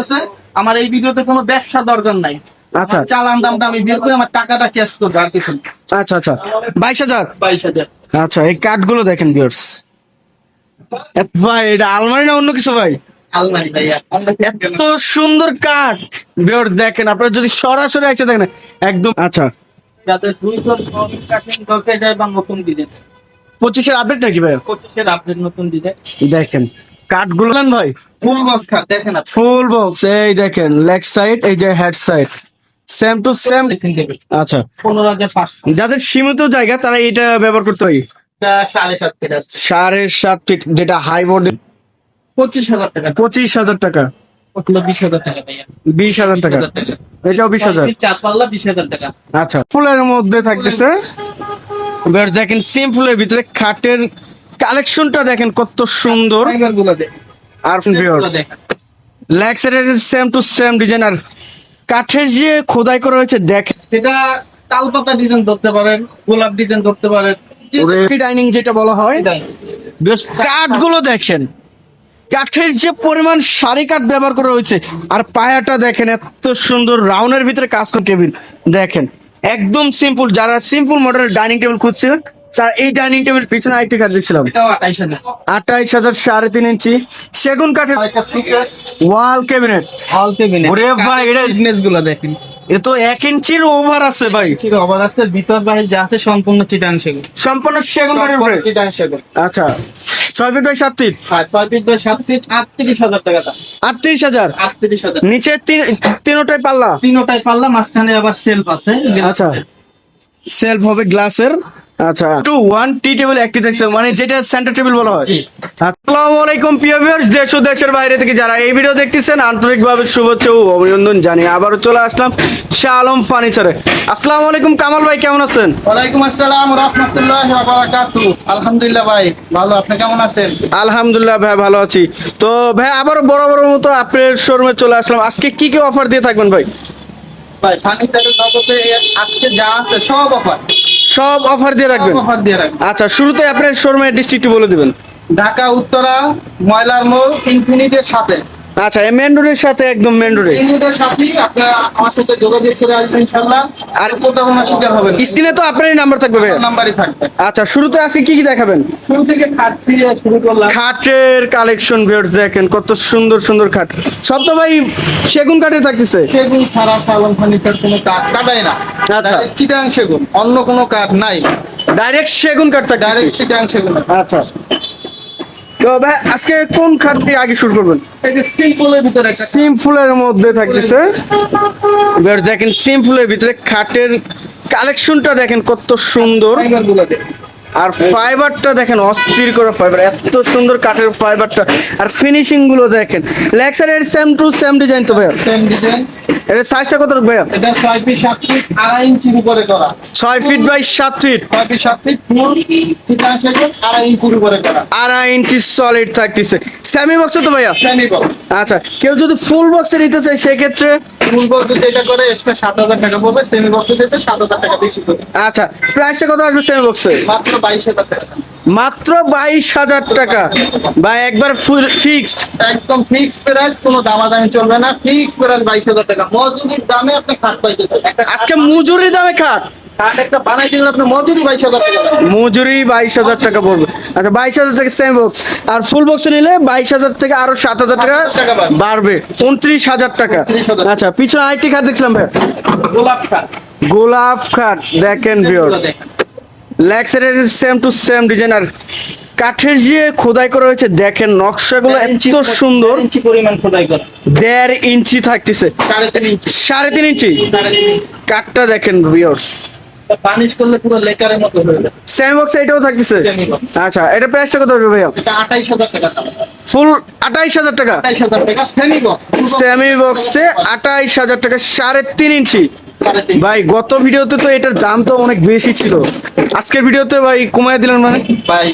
আছে আমার এই ভিডিওতে কোনো ব্যবসা দরকার নাই। আচ্ছা। চালান দামটা আমি বের করে আমার টাকাটা ক্যাশ করব আর কিছু আচ্ছা আচ্ছা। বাইশ হাজার? বাইশ হাজার। আচ্ছা এই কাঠগুলো দেখেন বিয়ার্স ভাই এটা আলমারি না অন্য কিছু ভাই? এত সুন্দর কাঠ বিয়ার্স দেখেন আপনারা যদি সরাসরি এসে দেখেন একদম আচ্ছা। যাদের দরকার এটা বা নতুন পঁচিশের আপডেট নাকি ভাই পঁচিশের আপডেট নতুন ডিজাইন দেখেন কাঠগুলো ভাই ফুল বক্স খাট দেখেন ফুল বক্স এই দেখেন লেগ সাইড এই যে head side same to same আচ্ছা। যাদের সীমিত জায়গা তারা এটা ব্যবহার করতে হয় সাড়ে সাত ফিট যেটা হাই বোর্ড পঁচিশ হাজার টাকা। পঁচিশ হাজার টাকা। বিশ হাজার টাকা বিশ হাজার টাকা। এটাও বিশ হাজার। চার পাল্লা বিশ হাজার টাকা। আচ্ছা ফুলের মধ্যে থাকতেছে। দেখেন সিম্পলের ভিতরে খাটের কালেকশনটা দেখেন কত সুন্দর। আরগুলো সেম টু সেম ডিজাইন আর কাঠের যে খোদাই করা হয়েছে দেখেন। সেটা তালপাতা ডিজাইন ধরতে পারেন গোলাপ ডিজাইন ধরতে পারেন ডাইনিং যেটা বলা হয়। বেশ কাঠগুলো দেখেন। কাঠের যে পরিমাণ সারি কাঠ ব্যবহার করা হয়েছে আর পায়াটা দেখেন এত সুন্দর রাউন্ডের ভিতরে কাজ করে টেবিল। দেখেন একদম সিম্পল যারা সিম্পল মডেলের ডাইনিং টেবিল খুঁজছিলেন তার এই ডাইনিং টেবিল পিছনে আরেকটি কাঠ দেখছিলাম। আঠাইশ হাজার। সাড়ে তিন ইঞ্চি। সেগুন কাঠের ওয়াল ক্যাবিনেট। হল টেবিল ওরে ভাই, এটা- ফিটনেসগুলো দেখেন। এ তো এক ইঞ্চির ওভার আছে ভাই। অবাদ আছে ভিতর বাহির যা আছে সম্পূর্ণ চিটাং সেগুন। সম্পূর্ণ সেগুন কাঠের উপরে? চিটাং সেগুন। আচ্ছা। ছয় ফিট বাই সাত ফিট? আর ছয় ফিট বাই সাত ফিট আটত্রিশ হাজার টাকা আটত্রিশ হাজার? আটত্রিশ হাজার। নিচে তিন তিনোটাই পাল্লা? তিনোটাই পাল্লা মাঝখানে আবার সেলফ আছে। আচ্ছা। সেলফ হবে গ্লাসের আচ্ছা। টু ওয়ান টি টেবিল একটি দেখছে মানে যেটা সেন্টার টেবিল বলা হয়। আসসালামু আলাইকুম প্রিয় ভিউয়ার্স দেশ ও দেশের বাইরে থেকে যারা এই ভিডিও দেখতেছেন আন্তরিকভাবে শুভেচ্ছা ও অভিনন্দন জানিয়ে আবারও চলে আসলাম শাহ আলম ফার্নিচারে আসসালামু আলাইকুম কামাল ভাই কেমন আছেন? ওয়ালাইকুম আসসালাম রহমতুল্লাহ বারাকাতু। আলহামদুলিল্লাহ ভাই ভালো। আপনি কেমন আছেন? আলহামদুলিল্লাহ ভাই ভালো আছি। তো ভাই আবারও বড় বড় মতো আপনার শোরুমে চলে আসলাম। আজকে কি কি অফার দিয়ে থাকবেন ভাই? ভাই ফার্নিচারের জগতে আজকে যা আছে সব অফার সব অফার দিয়ে রাখবেন? অফার দিয়ে রাখবেন। আচ্ছা শুরুতে আপনার শোরুমের ডিস্ট্রিক্টটি বলে দিবেন। ঢাকা উত্তরা ময়লার মোড় ইনফিনিটের সাথে। আচ্ছা মেন রোডের সাথে একদম মেন রোডে ইনফিনিটের সাথেই আপনারা আমার সাথে যোগাযোগ করে আসবেন ইনশাআল্লাহ। আর প্রতারণার শিকার হবেন স্ক্রিনে তো আপনারই নাম্বার থাকবে ভাই নাম্বারই থাকবে। আচ্ছা শুরুতে আজকে কি কি দেখাবেন? শুরু থেকে খাট দিয়ে শুরু করলাম। খাটের কালেকশন ভিউয়ার্স দেখেন কত সুন্দর সুন্দর খাট। সব তো ভাই সেগুন কাঠে থাকতেছে। সেগুন ছাড়া সালন ফার্নিচার কোনো কাঠ কাটাই না। আচ্ছা। চিটাং সেগুন। অন্য কোনো কাঠ নাই। ডাইরেক্ট সেগুন কাঠ থাকতেছে। ডাইরেক্ট চিটাং সেগুন। আচ্ছা। তো ভাই আজকে কোন খাট দিয়ে আগে শুরু করবেন? এই যে সিম্পলের ভিতরে একটা সিম্পলের মধ্যে থাকতেছে। এবার দেখেন সিম্পলের ভিতরে খাটের কালেকশনটা দেখেন কত সুন্দর। আর ফাইবারটা দেখেন অস্থির করে ফাইবার এত সুন্দর কাঠের ফাইবারটা আর ফিনিশিংগুলো দেখেন। লেক্সার এর সেম টু সেম ডিজাইন তো ভাইয়া। সেম ডিজাইন এর সাইজটা কত ভাইয়া? এটা ছয় ফিট সাত ফিট আড়াই ইঞ্চির উপরে করা। ছয় ফিট বাই সাত ফিট ছয় ফিট সাত ফিট ফুল চিটাং সেগুন আড়াই ইঞ্চির উপরে করা। আড়াই ইঞ্চি সলিড থাকতেছে। সেমি বক্সে তো ভাইয়া? সেমি বক্স আচ্ছা কেউ যদি ফুল বক্সে নিতে চায় সেক্ষেত্রে? ফুল বক্স যদি এটা করে এক্সট্রা সাত হাজার টাকা পড়বে সেমি বক্সে দিতে সাত হাজার টাকা বেশি পড়বে আচ্ছা প্রাইসটা কত আসবে সেমি বক্সে মাত্র মাত্র বাইশ হাজার টাকা। বা একবার ফুল ফিক্সড একদম ফিক্স প্রাইস কোনো দামাদামি চলবে না। ফিক্স প্রাইস বাইশ হাজার টাকা। মজুরির দামে আপনি খাট পাইতে আজকে মজুরি দামে খাট? খাট একটা বানাই দিলে আপনি মজুরি বাইশ হাজার টাকা। পড়বে আচ্ছা বাইশ হাজার টাকা সেম বক্স আর ফুল বক্স নিলে বাইশ হাজার থেকে আরও সাত হাজার টাকা বাড়বে। উনত্রিশ হাজার টাকা। 29,000 আচ্ছা পিছনে আরেকটি খাট দেখছিলাম ভাই। গোলাপ খাট। গোলাপ খাট। দেখেন ভিউয়ার দেখেন। সেম টু সেম ডিজাইন আর কাঠের যে খোদাই করা হয়েছে দেখেন নকশাগুলো এত সুন্দর। দেড় ইঞ্চি পরিমাণ খোদাই করা। দেড় ইঞ্চি থাকতেছে। সাড়ে তিন ইঞ্চি। কাঠটা দেখেন ভিউয়ার্স করলে পুরো লেকারের মতো হয়ে যাবে। সেম বক্স এটাও থাকতেছে? আচ্ছা এটা প্রাইসটা কত হবে ভাইয়া? এটা টাকা ফুল টাকা? সেমি বক্স বক্সে টাকা ইঞ্চি। ভাই গত ভিডিওতে তো এটার দাম তো অনেক বেশি ছিল। আজকের ভিডিওতে ভাই কমায় দিলেন মানে? ভাই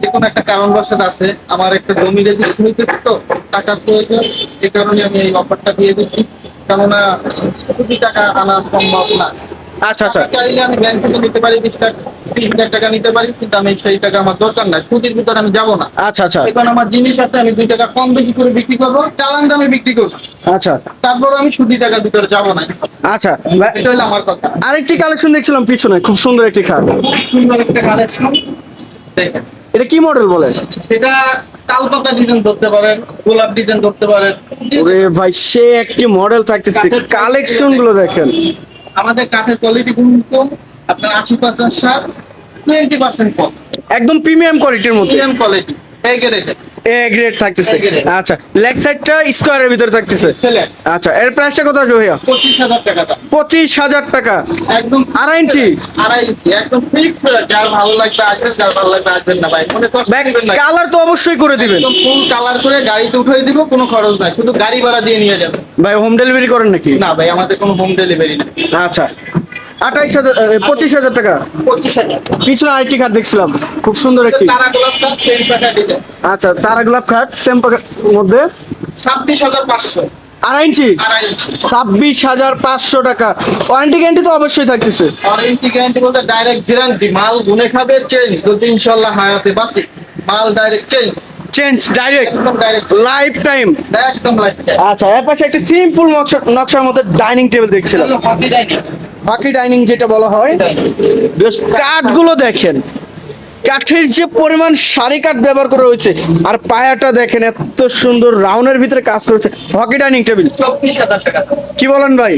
যে কোনো একটা কারণবশত আছে। আমার একটা জমি রেজিস্ট্রি হইতেছে তো টাকার প্রয়োজন। এই কারণে আমি এই অফারটা দিয়ে দিচ্ছি। কেননা কোটি টাকা আনা সম্ভব না। আচ্ছা আচ্ছা। চাইলে আমি ব্যাংক থেকে নিতে পারি বিশ হাজার টাকা নিতে পারি কিন্তু আমি সেই টাকা আমার দরকার সুদের ভিতরে আমি যাব না। আচ্ছা আচ্ছা। এখন আমার জিনিস আছে আমি দুই টাকা কম বেশি করে বিক্রি করব চালান দামে বিক্রি করব। আচ্ছা। তারপর আমি সুদি টাকার ভিতরে যাব না। আচ্ছা। এটা হলো আমার কথা। আরেকটি কালেকশন দেখছিলাম পিছনে খুব সুন্দর একটি খাট। খুব সুন্দর একটা কালেকশন দেখেন। এটা কি মডেল বলে? এটা তালপাতা ডিজাইন ধরতে পারেন গোলাপ ডিজাইন ধরতে পারেন। ওরে ভাই সে একটি মডেল থাকতেছে। কালেকশনগুলো দেখেন। আমাদের কাঠের কোয়ালিটি গুণিত আপনার আশি পার্সেন্ট সার টোয়েন্টি পার্সেন্ট কম। একদম প্রিমিয়াম কোয়ালিটির মধ্যে। প্রিমিয়াম কোয়ালিটি এই গ্রেডের এ গ্রেড থাকতেছে। আচ্ছা লেগ সাইডটা স্কোয়ারের ভিতরে থাকতেছে। আচ্ছা এর প্রাইসটা কত আসবে ভাইয়া? পঁচিশ হাজার টাকা পঁচিশ হাজার টাকা। একদম আড়াই ইঞ্চি? আড়াই ইঞ্চি একদম ফিক্স যার ভালো লাগবে আসবেন যার ভালো লাগবে আসবেন না ভাই। মনে কষ্ট কালার তো অবশ্যই করে দিবেন। ফুল কালার করে গাড়িতে উঠিয়ে দিব কোনো খরচ নাই। শুধু গাড়ি ভাড়া দিয়ে নিয়ে যাবে ভাই হোম ডেলিভারি করেন নাকি? না ভাই আমাদের কোনো হোম ডেলিভারি নেই। আচ্ছা। আঠাইশ হাজার পঁচিশ হাজার টাকা। পঁচিশ হাজার। পিছনে আরেকটি খাট দেখছিলাম খুব সুন্দর একটি। আচ্ছা তারা গোলাপ খাট সেম মধ্যে? ছাব্বিশ হাজার পাঁচশো। আড়াই ইঞ্চি? ছাব্বিশ হাজার পাঁচশো টাকা। ওয়ারেন্টি গ্যারান্টি তো অবশ্যই থাকতেছে। ওয়ারেন্টি গ্যারান্টি বলতে ডাইরেক্ট গ্যারান্টি মাল গুনে খাবে চেঞ্জ যদি ইনশাল্লাহ হায়াতে বাসি মাল direct change change direct direct life time একদম লাইফ আচ্ছা এর পাশে একটা সিম্পল নকশা নকশার মধ্যে ডাইনিং টেবিল দেখছিলাম। বাকি ডাইনিং যেটা বলা হয় কাঠগুলো দেখেন। কাঠের যে পরিমাণ সারি কাঠ ব্যবহার করা হয়েছে আর পায়াটা দেখেন এত সুন্দর রাউন্ডের ভিতরে কাজ করেছে। হকি ডাইনিং টেবিল কি বলেন ভাই?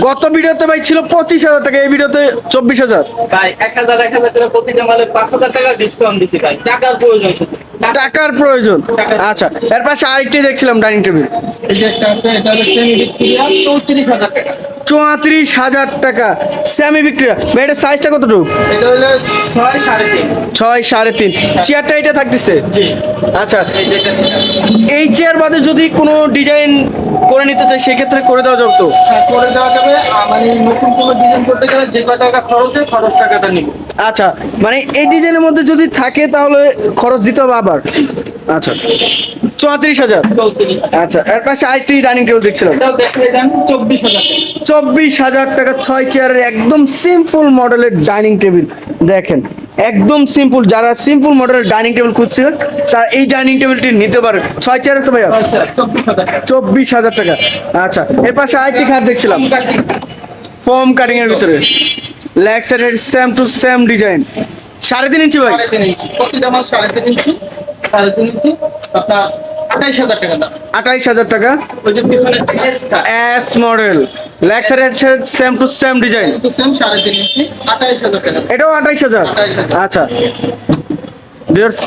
গত ভিডিওতে ভাই ছিল পঁচিশ হাজার টাকা এই ভিডিওতে চব্বিশ হাজার। ভাই এক হাজার এক হাজার করে প্রতিটা মালে পাঁচ হাজার টাকা ডিসকাউন্ট দিছি ভাই। টাকার প্রয়োজন শুধু। টাকা- টাকার প্রয়োজন। আচ্ছা এর পাশে আরেকটি দেখছিলাম ডাইনিং টেবিল। এটা ভিক্টোরিয়া চৌত্রিশ হাজার টাকা। সেমি বিক্রিয়া ভাই এটার সাইজটা কতটুকু? ছয় সাড়ে তিন। চেয়ারটা এটা থাকতেছে? আচ্ছা এটা এই চেয়ার বাদে যদি কোনো ডিজাইন করে নিতে চাই সেক্ষেত্রে করে দেওয়া যাবে তো? হ্যাঁ, করে দেওয়া যাবে। মানে নতুন কোনো ডিজাইন করতে গেলে যে কয় টাকা খরচ হয় খরচ টাকাটা নিব। আচ্ছা মানে এই ডিজাইনের মধ্যে যদি থাকে তাহলে খরচ দিতে হবে আবার? আচ্ছা। চৌত্রিশ হাজার। আচ্ছা এর পাশে আরেকটি ডাইনিং টেবিল দেখছিলাম। চব্বিশ হাজার। টাকা ছয় চেয়ারের একদম সিম্পল মডেলের ডাইনিং টেবিল দেখেন একদম সিম্পল যারা সিম্পল মডেলের ডাইনিং টেবিল খুঁজছিলেন তারা এই ডাইনিং টেবিলটি নিতে পারে ছয় চেয়ারের তো ভাইয়া? চব্বিশ হাজার। টাকা। আচ্ছা এর পাশে আরেকটি খাট দেখছিলাম। ফোম কাটিং এর ভিতরে। লেগ সাইডের সেম টু সেম ডিজাইন সাড়ে তিন ইঞ্চি ভাই। প্রতিটা মাল সাড়ে তিন ইঞ্চি সাড়ে তিন ইঞ্চি আপনার আঠাইশ হাজার টাকা দাম আঠাইশ হাজার টাকা? ওই যে পিছনে S model leg same to same design কিন্তু সেম সাড়ে তিন ইঞ্চি আঠাইশ হাজার টাকা এটাও আঠাইশ হাজার? 28,000 আচ্ছা।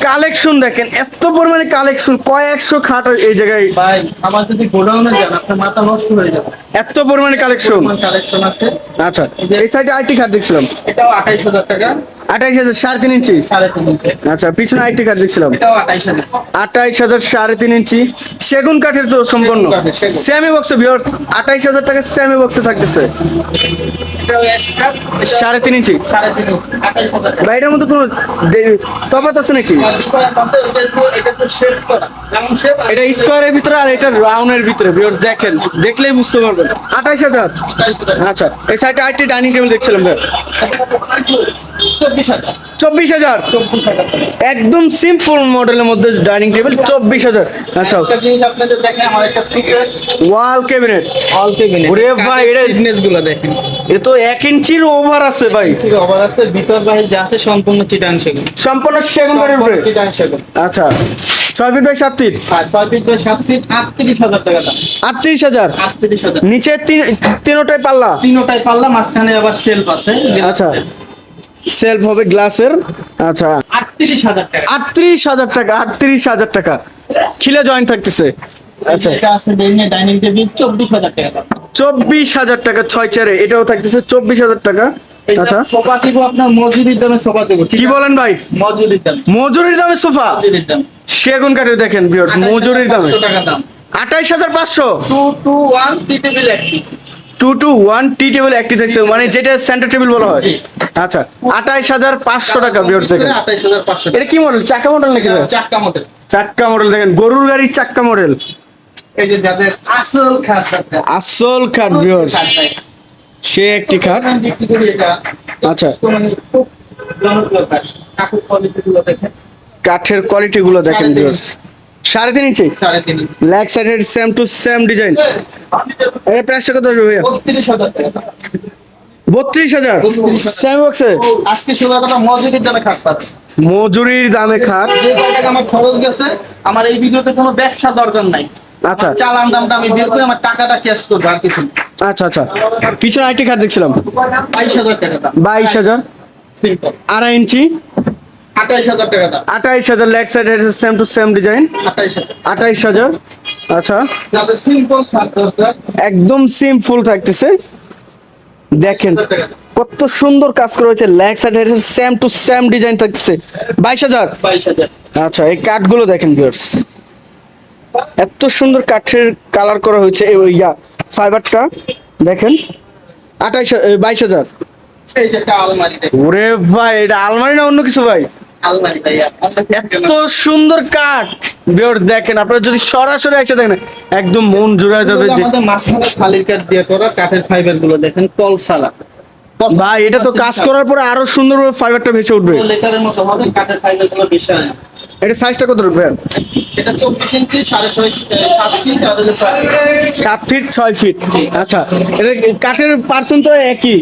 কালেকশন দেখেন এত পরিমাণে কালেকশন কয়েকশো খাট এই জায়গায়? ভাই আমার যদি গোডাউনে যান আপনার মাথা নষ্ট হয়ে যাবে। এত পরিমাণে কালেকশন কালেকশন আছে। আচ্ছা এই সাইডে আরেকটি খাট দেখছিলাম। এটাও আঠাইশ হাজার টাকা। আঠাইশ হাজার সাড়ে তিন ইঞ্চি। আচ্ছা পিছনে আরেকটি কাঠ দেখছিলাম। আঠাইশ হাজার। সাড়ে তিন ইঞ্চি। সেগুন কাঠের তো সম্পূর্ণ। সেমি বক্সে বিয়র আঠাইশ হাজার টাকা সেমি বক্সে থাকতেছে। সাড়ে তিন ইঞ্চি। টাকা বাইরের মধ্যে কোনো তফাৎ আছে নাকি? এটা স্কোয়ারের ভিতরে আর এটা রাউন্ডের ভিতরে দেখেন দেখলেই বুঝতে পারবেন। আঠাইশ হাজার? 28,000 আচ্ছা এই সাইডে আরেকটি ডাইনিং টেবিল দেখছিলাম ভাই। চব্বিশ হাজার। একদম সিম্পল মডেলের মধ্যে ডাইনিং টেবিল চব্বিশ হাজার। আচ্ছা। ওয়াল ক্যাবিনেট অল কেবিনেট ওরে ভাই, এটা- গুলো দেখেন। এ তো এক ইঞ্চির ওভার আছে ভাই। আবার আছে ভিতর বাহির যা আছে সম্পূর্ণ চিটাং সেগুন। সম্পূর্ণ সেগুন কাঠের উপরে? চিটাং সেগুন। আচ্ছা। ছয় ফিট বাই সাত ফিট? ছয় ফিট বাই সাত ফিট আটত্রিশ হাজার টাকা দাম। আটত্রিশ হাজার? আটত্রিশ হাজার। নিচের তিনোটাই পাল্লা? তিনোটাই পাল্লা মাঝখানে আবার সেলফ আছে। আচ্ছা। সেলফ হবে গ্লাসের আচ্ছা। আটত্রিশ হাজার টাকা। আটত্রিশ হাজার টাকা আটত্রিশ হাজার টাকা। খিলে জয়েন্ট থাকতেছে। আচ্ছা। চব্বিশ হাজার টাকা। ছয় চেয়ারে এটাও থাকতেছে চব্বিশ হাজার টাকা। আচ্ছা। সোফা দিব আপনার মজুরির দামে সোফা দেবো কি বলেন ভাই? মজুরির দাম। মজুরির দামে সোফা? সেগুন দেখেন বিয়র মজুরির দামে। 28,500 টাকা দাম। আঠাইশ হাজার পাঁচশো? Two two one tea table একটি two. Two one tea table একটি মানে যেটা সেন্টার টেবিল বলা হয়। আচ্ছা আঠাইশ হাজার পাঁচশো টাকা বিয়র দেখেন। আঠাইশ হাজার পাঁচশো এটা কি মডেল চাকা মডেল নাকি? চাক্কা মডেল চাক্কা মডেল দেখেন গরুর গাড়ির চাক্কা মডেল এই যে যাদের আসল খাট সে একটি খাট আচ্ছা। মানে খুব জনপ্রিয় কাঠ কাঠের কোয়ালিটি গুলো দেখেন। কাঠের কোয়ালিটি দেখেন সাড়ে তিন ভিউয়ার্স সাড়ে তিন ইঞ্চি? লেগ সাইডের সেম টু সেম ডিজাইন এর প্রাইসটা কত আসবে ভাইয়া? বত্রিশ হাজার টাকা। বত্রিশ হাজার? সেম বক্সে আজকে শুধু একটা মজুরির দামে খাট মজুরির দামে খাট যে কয় টাকা আমার খরচ গেছে আমার এই ভিডিওতে কোনো ব্যবসা দরকার নাই। আচ্ছা। চালান দামটা আমি বের করে আমার টাকাটা ক্যাশ করব আর কিছু আচ্ছা আচ্ছা। পিছনে আরেকটি খাট দেখছিলাম। বাইশ হাজার টাকা বাইশ হাজার। আড়াই ইঞ্চি। আঠাইশ হাজার টাকা দাম। আঠাইশ হাজার লেগ সাইডের সেম টু সেম ডিজাইন আঠাইশ হাজার। আচ্ছা। একদম সিম্পল থাকতেছে। দেখেন কত সুন্দর কাজ করা হয়েছে। লেগ সাইডের সেম টু সেম ডিজাইন থাকতেছে। বাইশ হাজার। বাইশ হাজার। আচ্ছা এই কাঠগুলো দেখেন ভিউয়ার্স এত সুন্দর কাঠের কালার করা হয়েছে ইয়া ফাইবারটা দেখেন। আঠাইশ বাইশ হাজার। ওরে ভাই এটা আলমারি না অন্য কিছু ভাই? এত সুন্দর কাঠ। ভিউয়ার্স দেখেন আপনারা যদি সরাসরি এসে দেখেন একদম মন জুড়ে যাবে যে আমাদের মাঝখানে খালির কাঠ দিয়ে করা কাঠের ফাইবারগুলো দেখেন কলসালা ভাই এটা তো কাজ করার পরে আরও সুন্দরভাবে ফাইবারটা ভেসে উঠবে। লেটারের মতো হবে কাঠের ফাইবারগুলো বিশাল এটা সাইজটা কত উঠবে এটা চব্বিশ ইঞ্চি সাড়ে ছয় এ, সাত ফিট আর হলো ছয় ফিট। সাত ফিট আচ্ছা এটা কাঠের পার্সেন্ট তো একই?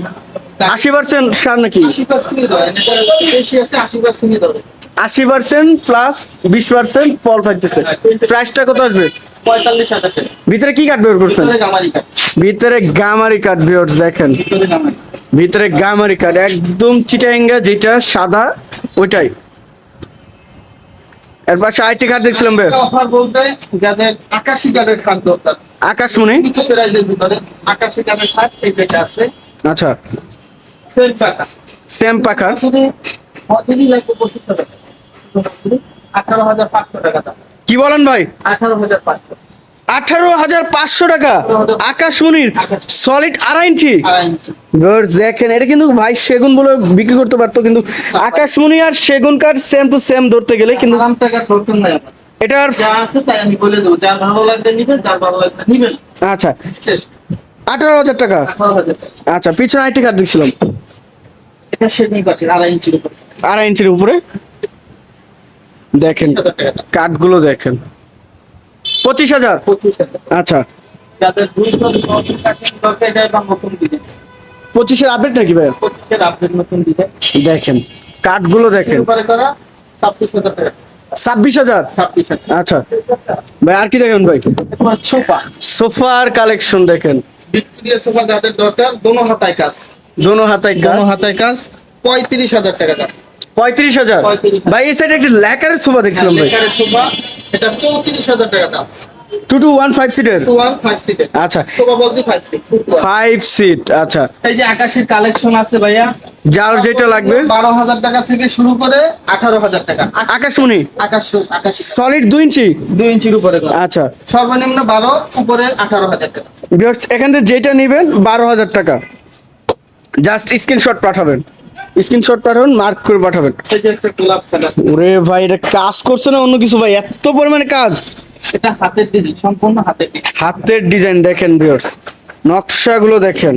আশি পার্সেন্ট সার নাকি? আশি পার্সেন্টই ধরেন এটা বেশি আছে আশি পার্সেন্টই ধরেন আশি পার্সেন্ট প্লাস বিশ পার্সেন্ট ফল থাকতেছে। প্রাইসটা কত আসবে? ভিতরে কি কাঠ বের করছেন? ভিতরে গামারি কাঠ। বিয়ার্স দেখেন। ভিতরে গামারি। ভিতরে গামারি কাঠ একদম চিটাঙ্গা যেটা সাদা ওইটাই। এর পাশে আরেকটি কাঠ দেখছিলাম ভাই অফার বলতে যাদের আকাশি কাঠের খাট দরকার আকাশমণি প্রাইজের ভিতরে আকাশি গানের খাট এই যেটা আছে আচ্ছা। সেম পাকা। সেম পাকা। মজুরি লাগবে পঁচিশ হাজার টাকা আঠারো হাজার পাঁচশো টাকা কি বলেন ভাই? আঠারো হাজার পাঁচশো। আঠারো হাজার পাঁচশো টাকা। আকাশমণির সলিড আড়াই ইঞ্চি। দেখেন এটা কিন্তু ভাই সেগুন বলে বিক্রি করতে পারতো কিন্তু আকাশমণি আর সেগুন কাঠ সেম টু সেম ধরতে গেলে কিন্তু এটার আচ্ছা। আঠারো হাজার টাকা। আচ্ছা পিছনে আরেকটি কাঠ দেখছিলাম। আড়াই ইঞ্চির উপর। দেখেন কাঠগুলো দেখেন। পঁচিশ হাজার? পঁচিশ হাজার। আচ্ছা। যাদের দুইশো নতুন দরকার পঁচিশের আপডেট নাকি ভাই পঁচিশের আপডেট নতুন দিবে। দেখেন কাঠগুলো দেখেন। ছাব্বিশ হাজার টাকা। ছাব্বিশ হাজার? আচ্ছা। ভাই আর কি দেখেন ভাই? সোফা। সোফার কালেকশন দেখেন। সোফা যাদের দরকার দোনো হাতায় কাজ। দোনো হাতায় দোনো হাতায় কাজ পঁয়ত্রিশ হাজার টাকা দাম। পঁয়ত্রিশ হাজার। ভাই এই সাইডে একটা ল্যাকারের সোফা দেখছিলাম ভাই। সোফা এটা চৌত্রিশ হাজার টাকা দাম। টু টু ওয়ান ফাইভ সিটের ফাইভ আচ্ছা। ফাইভ সিট আচ্ছা। এই যে আকাশের কালেকশন আছে ভাইয়া। যার যেটা লাগবে। বারো হাজার টাকা থেকে শুরু করে আঠারো হাজার টাকা। আকাশ আকাশমণি? আকাশ আকাশ। সলিড দুই ইঞ্চি? দুই ইঞ্চির উপরে আচ্ছা। সর্বনিম্ন বারো উপরে আঠারো হাজার টাকা। এখান থেকে যেটা নেবেন বারো হাজার টাকা। জাস্ট স্ক্রিনশট পাঠাবেন। স্ক্রিনশট পাঠাবেন মার্ক করে পাঠাবেন। ওরে ভাই এটা কাজ করছে না অন্য কিছু ভাই? এত পরিমাণে কাজ। এটা হাতের ডিজাইন সম্পূর্ণ হাতের ডিজাইন হাতের ডিজাইন দেখেন ভিউয়ার্স নকশাগুলো দেখেন।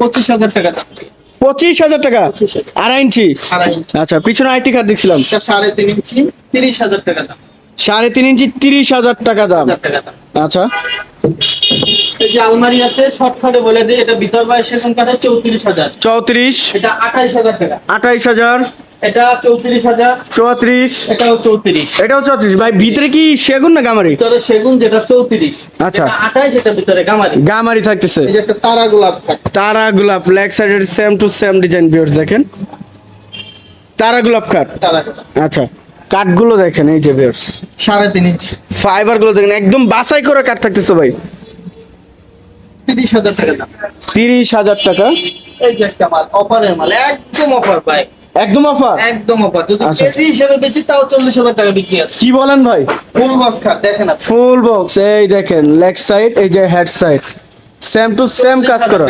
পঁচিশ হাজার টাকা পঁচিশ হাজার টাকা? 25,000 আড়াই ইঞ্চি? আচ্ছা পিছনে আইটি কার্ড দেখছিলাম। সাড়ে তিন ইঞ্চি তিরিশ হাজার টাকা দাম। সাড়ে তিন ইঞ্চি তিরিশ হাজার টাকা দাম। আচ্ছা। এই যে আলমারি আছে শর্টকাটে বলে দিই এটা ভিতর বাইশ সেশন কাটে চৌত্রিশ হাজার। চৌত্রিশ। এটা আঠাইশ হাজার টাকা। আঠাইশ হাজার। এটা চৌত্রিশ হাজার। চৌত্রিশ। এটাও চৌত্রিশ। এটাও চৌত্রিশ। ভাই ভিতরে কি সেগুন না গামারি? ভিতরে সেগুন যেটা চৌত্রিশ। আচ্ছা। আঠাইশ এটা ভিতরে গামারি। গামারি থাকতেছে। এই যে একটা তারা গোলাপ তারা গোলাপ লেগ সাইডের same to same design viewers দেখেন। তারা গোলাপ তারা আচ্ছা। কাঠগুলো দেখেন এই যে বিয়ার্স সাড়ে তিন ইঞ্চি। ফাইবারগুলো দেখেন একদম বাছাই করে কাঠ থাকতেছে ভাই। তিরিশ হাজার টাকা দাম। তিরিশ হাজার টাকা। এই যে একটা মাল অফারের মাল একদম অফার ভাই। একদম অফার? একদম অফার। যদি আচ্ছা। কেজি হিসেবে বেচি তাও চল্লিশ হাজার টাকা বিক্রি আছে। কি বলেন ভাই? ফুল বক্স খাট দেখেন ফুল বক্স এই দেখেন লেগ সাইড এই যে head side same to same কাজ করা।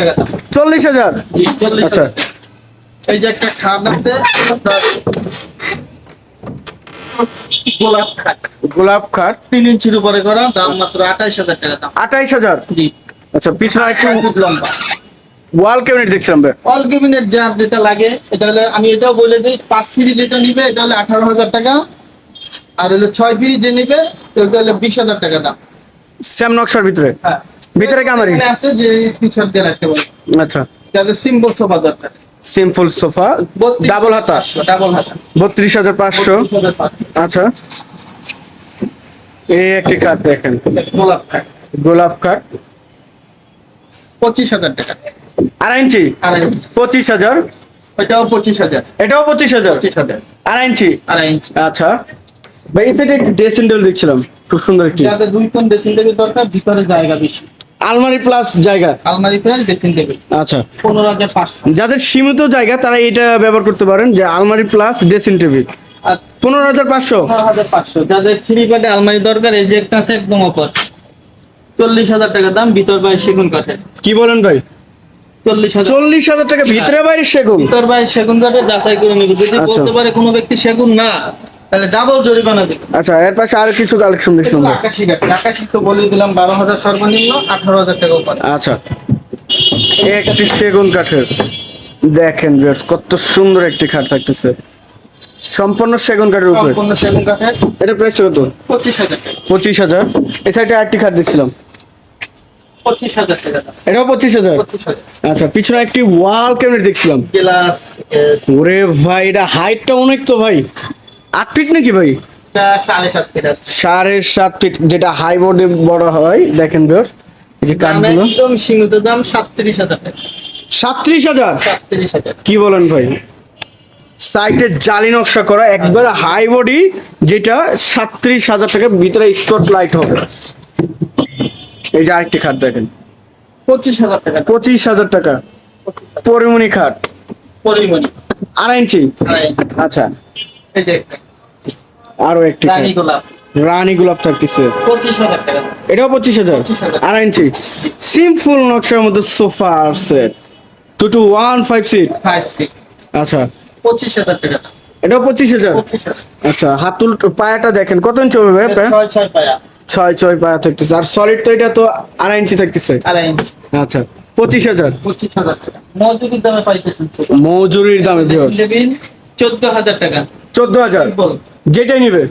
চল্লিশ হাজার? আচ্ছা। এই যে একটা খাট আছে গোলাপ খাট। গোলাপ খাট তিন ইঞ্চির উপরে করা দাম মাত্র আঠাইশ হাজার টাকা দাম। আঠাইশ হাজার? জি। আচ্ছা পিছনে একটু লম্বা। ওয়াল ক্যাবিনেট দেখছিলাম ভাই অল ক্যাবিনেট যার যেটা লাগে এটা হলে আমি এটাও বলে দিই পাঁচ ফিরি যেটা নিবে এটা হলে আঠারো হাজার টাকা। আর হলো ছয় ফিরি যে নিবে ওটা হলে বিশ হাজার টাকা দাম। স্যাম নকশার ভিতরে? হ্যাঁ। ভিতরে কামারি? আছে যে স্ক্রিনশট দিয়ে রাখতে পারব আচ্ছা। যাদের সিম্বল সোফা দরকার সিম্পল সোফা ডাবল হাতা। ডাবল হাতা। বত্রিশ হাজার পাঁচশো। আচ্ছা। এই একটি কাঠ দেখেন। গোলাপ কাঠ গোলাপ কাঠ পঁচিশ হাজার টাকা। আড়াই ইঞ্চি? পঁচিশ হাজার। ওইটাও পঁচিশ হাজার। এটাও পঁচিশ হাজার? পঁচিশ হাজার। আড়াই ইঞ্চি? আড়াই ইঞ্চি। আচ্ছা। ভাই এই সাইডে একটি ড্রেসিং টেবিল দেখছিলাম। খুব সুন্দর একটি। যাদের দুই কোন ড্রেসিং টেবিল দরকার ভিতরে জায়গা বেশি। আলমারি প্লাস জায়গা? আলমারি প্লাস ড্রেসিং টেবিল আচ্ছা। পনেরো হাজার পাঁচশো। যাদের সীমিত জায়গা তারা এটা ব্যবহার করতে পারেন যে আলমারি প্লাস ড্রেসিং টেবিল পনেরো হাজার পাঁচশো? হাজার পাঁচশো। যাদের থ্রি বেডে আলমারি দরকার এই যে একটা আছে একদম অফার চল্লিশ হাজার টাকা দাম ভিতর বাইরে সেগুন কাঠের। কি বলেন ভাই? চল্লিশ হাজার। চল্লিশ হাজার টাকা ভিতরে বাইরে সেগুন? ভিতর বাইরে সেগুন কাঠের যাচাই করে নিবে। যদি আচ্ছা। বলতে পারে কোনো ব্যক্তি সেগুন না তাহলে ডাবল জরিমানা দিবে আচ্ছা এর পাশে আর কিছু কালেকশন এগুলো ভাই। আকাশি কাঠ আকাশি তো বলে দিলাম বারো হাজার সর্বনিম্ন আঠারো হাজার টাকা উপরে। আচ্ছা। একটি সেগুন কাঠের। দেখেন viewers, কত সুন্দর একটি খাট থাকতেছে। সম্পূর্ণ সেগুন কাঠের উপরে। সম্পূর্ণ সেগুন কাঠের। এটা প্রাইস কত? পঁচিশ হাজার টাকা। পঁচিশ হাজার। এই সাইডে আরেকটি খাট দেখছিলাম। এটাও পঁচিশ হাজার? আচ্ছা পিছনে একটি ওয়াল ক্যাবিনেট দেখছিলাম। ওরে ভাই এটা হাইটটা অনেক তো ভাই। আট ফিট নাকি ভাই? সাড়ে সাত ফিট যেটা হাই বোর্ডে বড় হয় দেখেন এই যে দাম কাঠগুলো। একদম সীমিত দাম সাতত্রিশ হাজার টাকা। হাজার? সাতত্রিশ হাজার। কি বলেন ভাই? সাইটে জালি নকশা করা একবার হাই বডি যেটা সাত্রিশ হাজার টাকা ভিতরে স্পট লাইট হবে। এই যে আরেকটি খাট দেখেন। পঁচিশ হাজার টাকা। পঁচিশ হাজার টাকা। পরিমণি খাট। পরিমণি। আড়াই ইঞ্চি। আচ্ছা। এই যে একটা। আরও একটি। রানী গোলাপ। রানী গোলাপ থাকতেছে। পঁচিশ হাজার টাকা। এটাও পঁচিশ হাজার? 25,000 আড়াই ইঞ্চি। সিম্পল নকশার মধ্যে সোফা আছে two two one five seat five আচ্ছা। পঁচিশ হাজার টাকা। এটাও পঁচিশ হাজার? আচ্ছা হাতুল পায়াটা দেখেন কত ইঞ্চি হবে ভাই ছয় ছয় পায়া। ছয় ছয় পায়া থাকতেছে। আর সলিড তো এটা তো আড়াই ইঞ্চি থাকতেছে। আড়াই ইঞ্চি। আচ্ছা পঁচিশ হাজার? পঁচিশ হাজার মজুরির দামে পাইতেছেন মজুরির দামে চোদ্দ হাজার টাকা। চোদ্দ হাজার? যেটাই নিবে।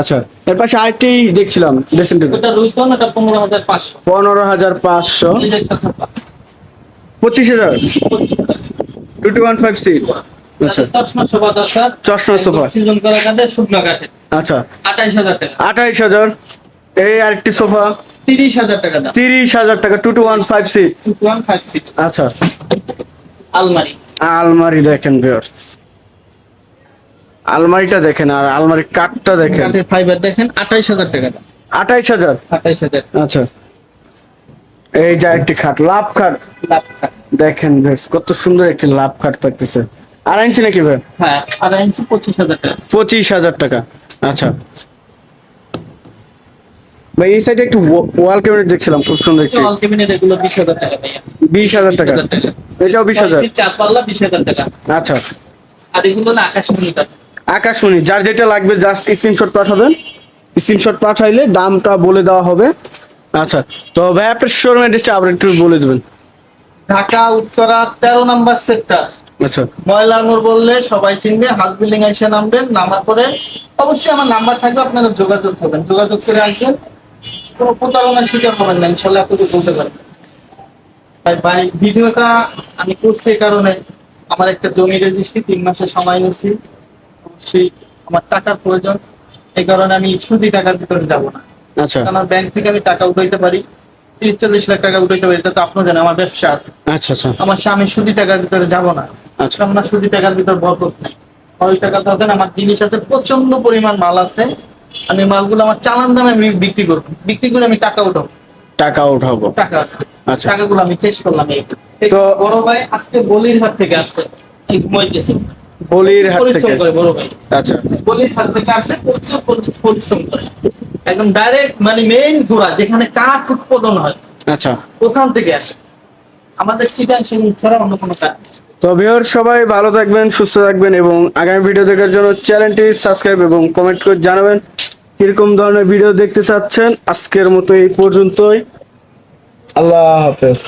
আচ্ছা এর পাশে আরেকটি দেখছিলাম ড্রেসিং টেবিল পনেরো হাজার পাঁচশো। পাঁচশো। হাজার? টু টু ওয়ান ফাইভ আচ্ছা। চশমা সোফা আচ্ছা। আঠাইশ হাজার আঠাইশ হাজার। এই আরেকটি সোফা তিরিশ হাজার টাকা তিরিশ হাজার টাকা two two one five seat two one five six আচ্ছা। আলমারি। আলমারি দেখেন ভিউয়ার্স আলমারিটা দেখেন আর আলমারির কাঠটা দেখেন। কাঠের ফাইবার দেখেন আঠাইশ হাজার টাকা আঠাইশ হাজার? আঠাইশ হাজার। আচ্ছা। এই যে একটি খাট লাভ খাট। লাভ কাঠ। দেখেন বেশ কত সুন্দর একটি লাভ খাট থাকতেছে। আড়াই ইঞ্চি নাকি ভাই? হ্যাঁ আড়াই ইঞ্চি পঁচিশ হাজার টাকা। পঁচিশ হাজার টাকা। আচ্ছা। ভাই এই সাইডে একটু ওয়াল ক্যাবিনেট দেখছিলাম খুব সুন্দর একটি। অল কেবিনেট এগুলো বিশ হাজার টাকা ভাইয়া। বিশ হাজার টাকা। হাজার টাকা। এটাও বিশ হাজার। চার পাল্লা বিশ হাজার টাকা। আচ্ছা। আর এগুলো না আকাশমণি কাঠ আকাশমণি যার যেটা লাগবে জাস্ট স্ক্রিনশট পাঠাবেন। স্ক্রিনশট পাঠাইলে দামটা বলে দেওয়া হবে। আচ্ছা তো ভাই আপনার শোরুম অ্যাড্রেসটা আবার একটু বলে দেবেন। ঢাকা উত্তরা তেরো নাম্বার সেক্টর আচ্ছা। ময়লার মোড় বললে সবাই চিনবে হাউস বিল্ডিং এসে নামবেন নামার পরে অবশ্যই আমার নাম্বার থাকবে আপনারা যোগাযোগ করবেন। যোগাযোগ করে আসবেন কোনো প্রতারণার শিকার হবেন না ইনশাল্লাহ এতটুকু বলতে পারবেন। তাই ভাই ভিডিওটা আমি করছি কারণে। আমার একটা জমি রেজিস্ট্রি তিন মাসের সময় নিয়েছি। অবশ্যই আমার টাকার প্রয়োজন এই কারণে আমি সুদি টাকার ভিতরে যাব না। আচ্ছা। কারণ ব্যাংক থেকে আমি টাকা উঠাইতে পারি তিরিশ চল্লিশ লাখ টাকা উঠাইতে পারি এটা তো আপনার জানেন আমার ব্যবসা আছে। আচ্ছা আচ্ছা। আমার স্বামী সুদি টাকার ভিতরে যাব না। আচ্ছা। না সুদি টাকার ভিতর বরকত নাই। ওই টাকা ধরেন আমার জিনিস আছে প্রচণ্ড পরিমাণ মাল আছে আমি মালগুলো আমার চালান দামে আমি বিক্রি করব। বিক্রি করে আমি টাকা উঠাবো। টাকা উঠাবো। টাকা আচ্ছা। টাকাগুলো আমি শেষ করলাম তো- বড় ভাই আজকে বলির হাট থেকে আসছে। ঘুমাইতেছে। বলির পরিশ্রম থেকে করে বড় ভাই। আচ্ছা। বলির হাট থেকে প্রচুর পরিশ্রম- করে। একদম ডাইরেক্ট মানে মেইন যেখানে কাঠ উৎপাদন হয়। আচ্ছা। ওখান থেকে আসে। আমাদের চিটাং সেগুন ছাড়া অন্য কোনো কাঠ নেই। তো ভিউয়ার সবাই ভালো থাকবেন সুস্থ থাকবেন এবং আগামী ভিডিও দেখার জন্য চ্যানেলটি সাবস্ক্রাইব এবং কমেন্ট করে জানাবেন। কীরকম ধরনের ভিডিও দেখতে চাচ্ছেন আজকের মতো এই পর্যন্তই। আল্লাহ হাফেজ।